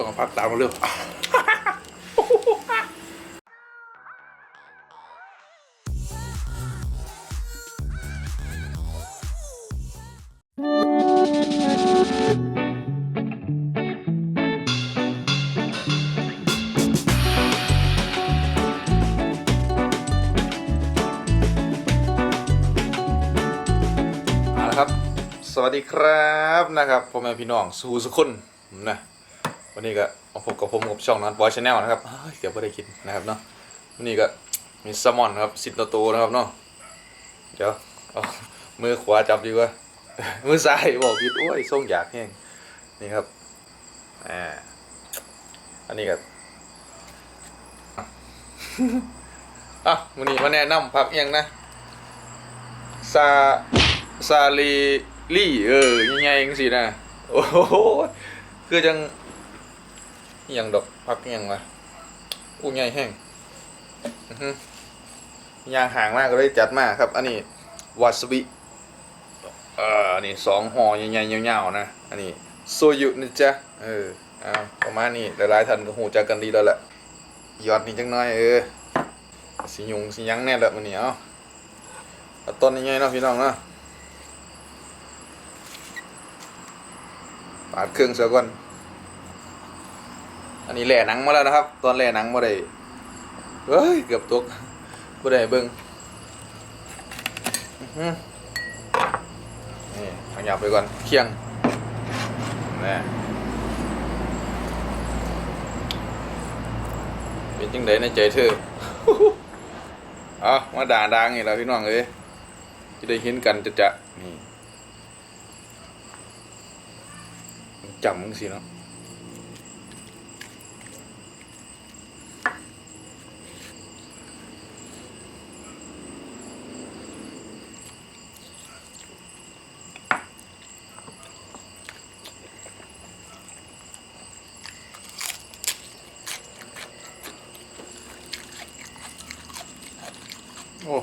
ต้องเอาพักตามมาเร็วเอาละครับ สวัสดีครับนะครับพ่อแม่พี่น้องสู่สุคนนะ วันนี้ก็มาพบกับผมกับช่องนั้นบอยชาแนลนะครับเดี๋ยวไม่ได้กินนะครับเนาะวันนี้ก็มีแซลมอนครับสิบโตๆนะครับเนาะเดี๋ยวมือขวาจับดีกว่ามือซ้ายบอกผิดโอ้ยส่งอยากแห้งนี่ครับอ่าอันนี้ก็อะวันนี้มาแนะนำผักเอียงนะซาซาลีลี่เออยังไงยังสินะโอ้โหคือจัง ย่างดอกพักย่างวะอู้ใหญ่แห้งยางห่างมากก็เลยจัดมากครับ อันนี้วาซาบิเอ่ออันนี้สองห่อใหญ่ๆยาวๆนะ อันนี้โซยุนะจ๊ะเออเอาประมาณนี้หลายๆท่านก็หูจักกันดีแล้วแหละยอดนี่จังน้อยเออสิยุงสิยังแน่และมันนี้เอาเอาต้นยังไงเนาะพี่น้องเนาะปาดเครื่องเสียก่อน อันนี้แหล่หนังมาแล้วนะครับ ตอนแหล่หนังมาได้เฮ้ยเกือบตกบ่ได้เบิ่งอื้อหือนี่ขยับไปก่อนเคียงนี่เป็นจังไดในใจเธอเอามาด่าดังนี่แหละพี่น้องเอ้ยจะได้เห็นกันจะจะนี่จำมึงสิเนาะ โอ้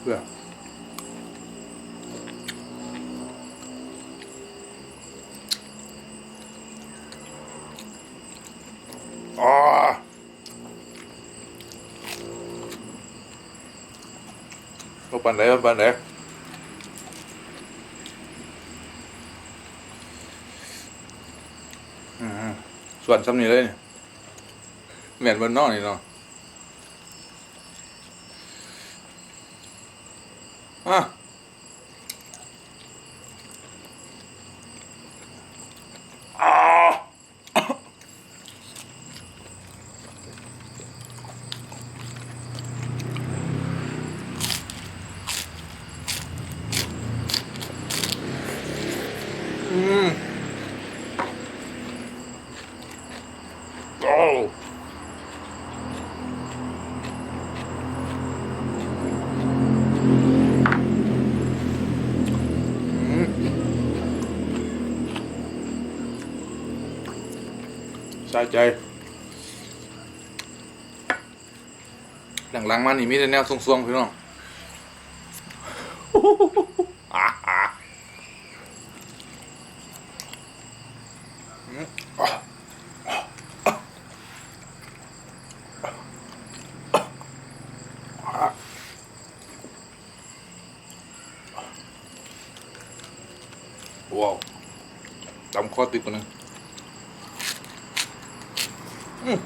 เพื่ออ๋อโอ้ปันไหนปันไหน อืม ส่วนซ้ำนี่เลยแม่นบนนอกนี่เนาะอะ ส่ใจหลังๆมานี่มีแต่แนวทรงๆพี่น้องว้าวจำข้อติดตัวหนึง อืม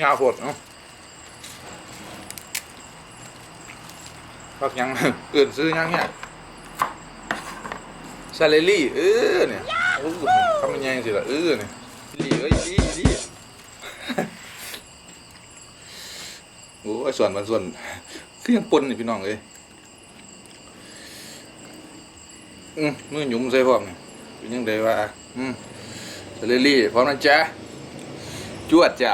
งาโพดเนาะพักยัง เอื่นซื้อยังเนี่ยซาเลลี่ เออเนี่ย โอ้ทำยังไงสิล่ะเออเนี่ยลี่เอ้ยลี่ลี่โอ้ยส่วนมันส่วนคือยังปนนี่พี่น้องเลยอืมมือหยุ่มใส่พร้อมนี่เป็นยังไงวะอืมเรลลี่พร้อมนะจ๊ะจวดจ้ะ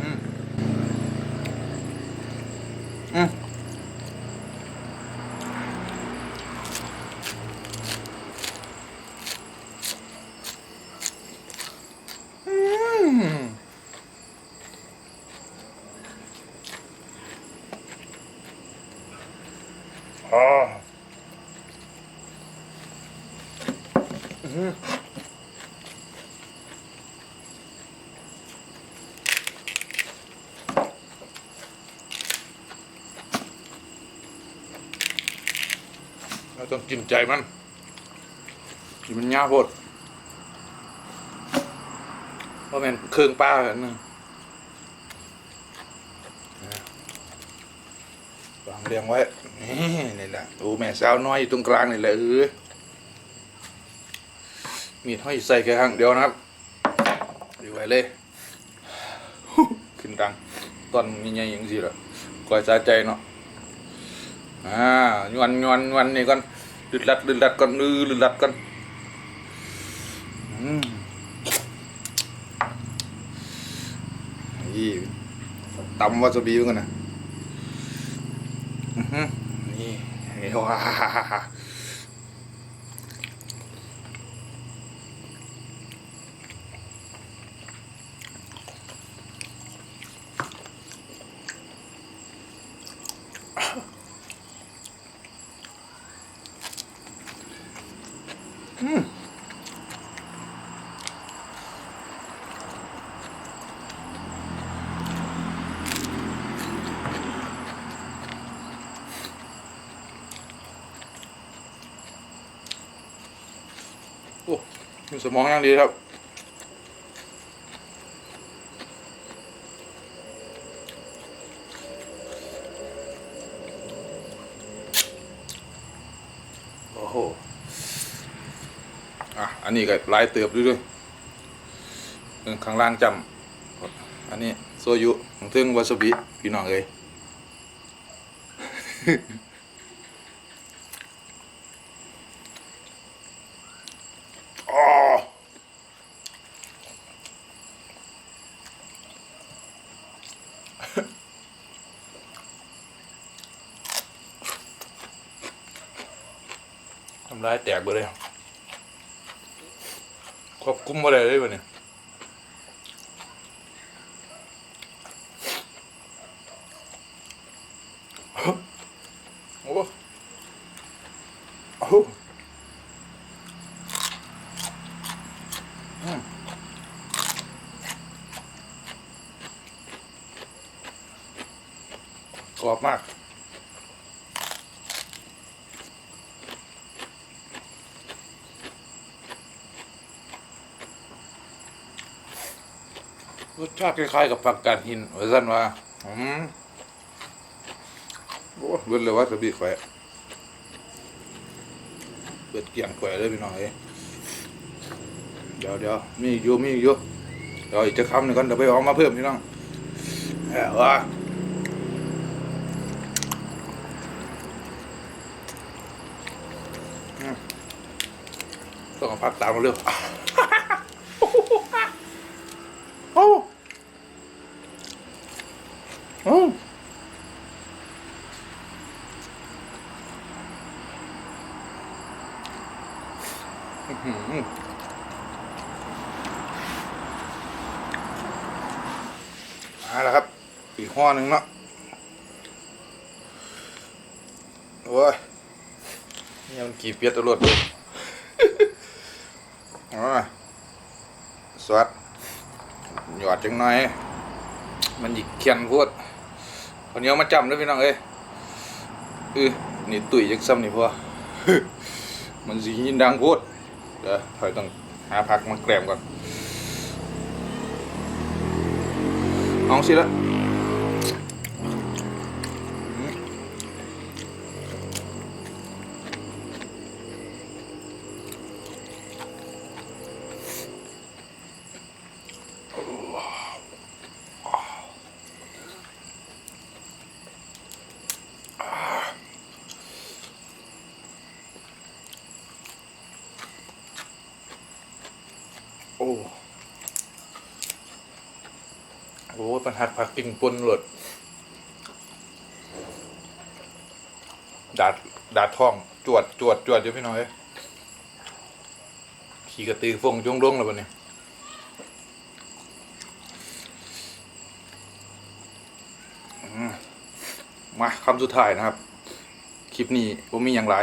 อืมอืมอืม อ๋ออื้อหือเรา ต้องกินใจมันกินมันยาโพดเพราะมันเครื่องป้าแบบนึงวางเรียงไว้นี่นี่แหละดูแม่สาวน้อยอยู่ตรงกลางนี่แหละเออมีดห้อยใส่แค่ข้งเดียวนะครับดีไว้เลย ขึ้นดังตอนมีใหญ่ยังสิล่ะก่อยสาใจเนาะอ่ายวนยวนยวนนี่ก่อน ดึดลัดดึดลัดก่อนอือดึดลัดก่อนนี่ตำวาซาบิเหมือนนะอื้อหือนี่นี่ว้าอืมโอ้มี สมองยังดีครับ โอ้โห อะ อันนี้ก็ลายเติบด้วยด้วยข้างล่างจำอันนี้ โซยุของเทิงวาซาบิพี่น้องเอ้ยำลายแตกไปเลยควบคุมอะไรได้ปะเนี่ยโอ้โอ้อืมกรอบมาก รสชาติคล้ายๆกับผักกาดหินว่าซั่นว่าอืมโอ้เบิดเลยว่าสบีแขวะเบิดเกี่ยงแขวะเลยพี่น้อยเดี๋ยวเดี๋ยวมีอีกอยู่มีอีกอยู่เดี๋ยวอีกจะคำหนึ่งก่อนเดี๋ยวไปเอามาเพิ่มพี่น้องแหว่าอืมต้องเอาผักตามมาเร็วอ้โอ้อื้อหือ มาแล้วครับ อีกห้อหนึ่งเนาะโอ้ยนี่มันกี่เปียตำรวจเลยอ๋อสวัสดหยอดจังหน่อย มันหยิกเขียนพูดคนนี้เอามาจำด้วยพี่น้องเอ้ยเออนี่ตุ๋ยจักซ้ำนี่พอมันสียินดังพูดเดี๋ยวถอยต้องหาผักมาแกล้มก่อน เอ โอ้ยปัญหาผักกิ่งปนหลดดาดดาดท้อง จวดจวดจวดอยู่พี่น้อยขี่กระตือฟงจงดงแล้วปะเนี่ยมาคำสุดท้ายนะครับ คลิปนี้ผมมีอย่างไร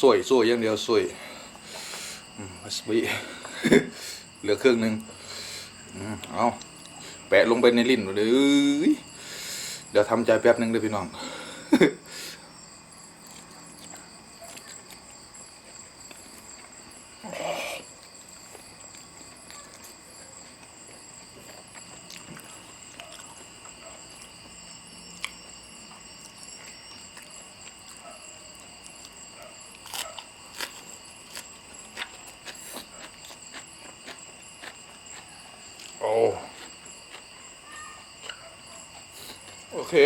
สวยสวยอย่างเดียวสวยอืมมัสบีเหลือเครื่องหนึ่ง เอาแปะลงไปในลิ้นเลยเดี๋ยวทำใจแป๊บนึงเด้อพี่น้อง โอ้โอ เค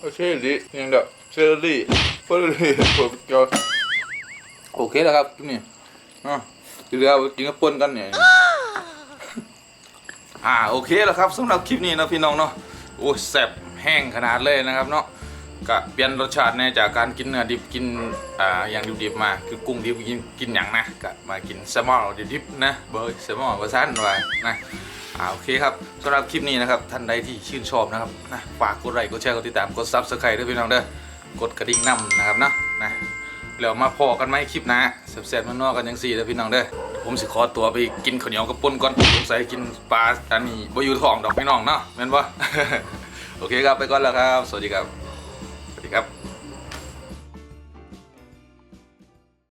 โอเคดิยังเด้อเชอรี่เฟอร์รี่ผมก็โอเคแล้วครับนี่อะทีเดียวกินกับปนกันเนี่ยอ่าโอเคแล้วครับสำหรับคลิปนี้นะพี่น้องเนาะโอ้แซ่บแห้งขนาดเลยนะครับเนาะก็เปลี่ยนรสชาติแน่จากการกินเนื้อดิบกินอ่าอย่างดิบๆมาคือกุ้งดิบกินกินอย่างนะก็มากินแซลมอนดิบๆนะเบอร์แซลมอนภาษาหน่อยนะ อ่าโอเคครับสำหรับคลิปนี้นะครับท่านใดที่ชื่นชอบนะครับนะฝากกดไลค์กดแชร์กดติดตามกดซับสไครต์ด้วยพี่น้องเด้อกดกระดิ่งนำนะครับนะนะแล้วมาพอกันไหมคลิปนะแซ่บๆมันนอกกันยังสี่เด้อพี่น้องเด้อผมสิขอตัวไปกินข้าวเหนียวกับป่นก่อนสงสัยกินปลาอันนี้บ่อยู่ท้องดอกพี่น้องเนาะแม่นบ่โอเคครับไปก่อนแล้วครับ สวัสดีครับสวัสดีครับ